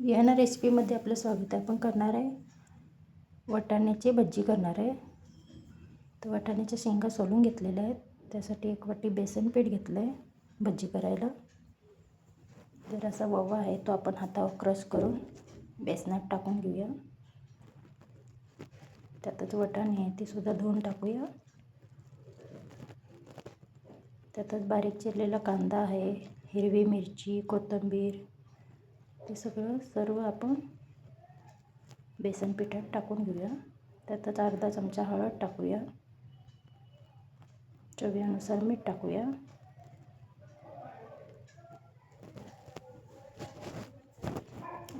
बियाणा रेसिपीमध्ये आपलं स्वागत आहे. आपण करणार आहे वाटाण्याची भजी करणार आहे. तर वाटाण्याच्या शेंगा सोलून घेतलेल्या आहेत. त्यासाठी एक वाटी बेसन पीठ घेतलं आहे भजी करायला. जर असा ववा आहे तो आपण हातावर क्रश करून बेसनात टाकून घेऊया. त्यातच वटाणे आहे ती सुद्धा धुवून टाकूया. त्यातच बारीक चिरलेला कांदा आहे हिरवी मिरची कोथिंबीर ते सगळं सर्व आपण बेसन पिठात टाकून घेऊया. त्यातच अर्धा चमचा हळद टाकूया. चवीनुसार मीठ टाकूया.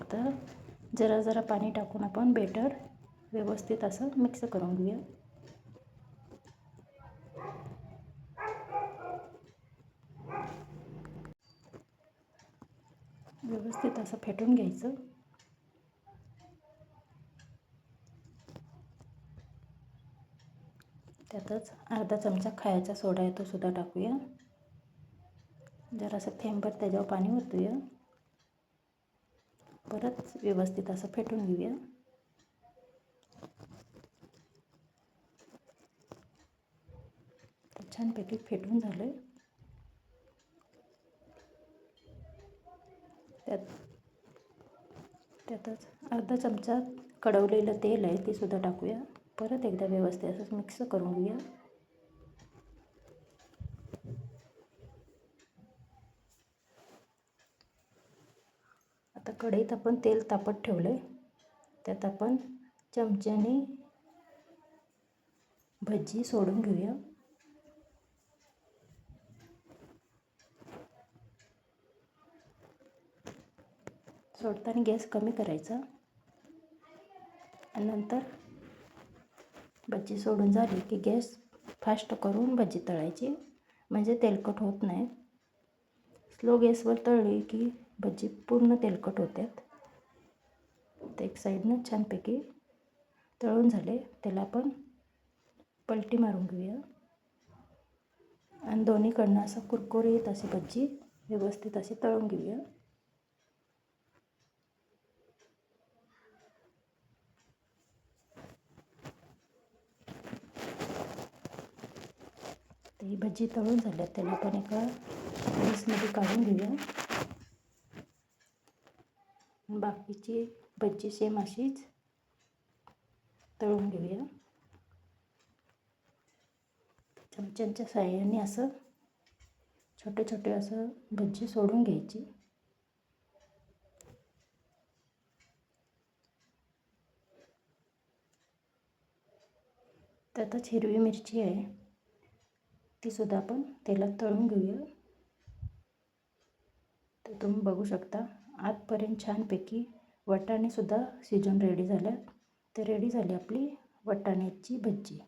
आता जरा जरा पाणी टाकून आपण बेटर व्यवस्थित असं मिक्स करून घेऊया. व्यवस्थित असं फेटून घ्यायचं. त्यातच अर्धा चमचा खायचा सोडा आहे तो सुद्धा टाकूया. जरासं थेंबर त्याच्यावर पाणी ओतूया. परत व्यवस्थित असं फेटून घेऊया. छानपैकी फेटून झालं आहे त्यात त्यातच अर्धा चमचा कडवलेलं तेल आहे ते सुद्धा टाकूया. परत एकदा व्यवस्थित असंच मिक्स करून घेऊया. आता कढईत आपण तेल तापत ठेवलं आहे त्यात आपण चमच्याने भजी सोडून घेऊया. सोडताना गॅस कमी करायचा. आणि नंतर भजी सोडून झाली की गॅस फास्ट करून भजी तळायची. म्हणजे तेलकट होत नाही. स्लो गॅसवर तळली की भजी पूर्ण तेलकट होतात ते एक साईडनं छानपैकी तळून झाले. त्याला आपण पलटी मारून घेऊया. आणि दोन्हीकडनं असं कुरकुरीत अशी भजी व्यवस्थित अशी तळून घेऊया. ही भजी तळून झाल्यात त्याला आपण एका डिशमध्ये काढून घेऊया. बाकीची भजी सेम अशीच तळून घेऊया. चमच्यांच्या साह्याने असं छोटे छोटे असं भजी सोडून घ्यायची. त्यातच हिरवी मिरची आहे. तीसुद्धा आपण तेलात तळून घेऊया. तर तुम्ही बघू शकता आतपर्यंत छानपैकी वाटाणेसुद्धा शिजून रेडी झाल्यात. तर रेडी झाली आपली वाटाण्याची भज्जी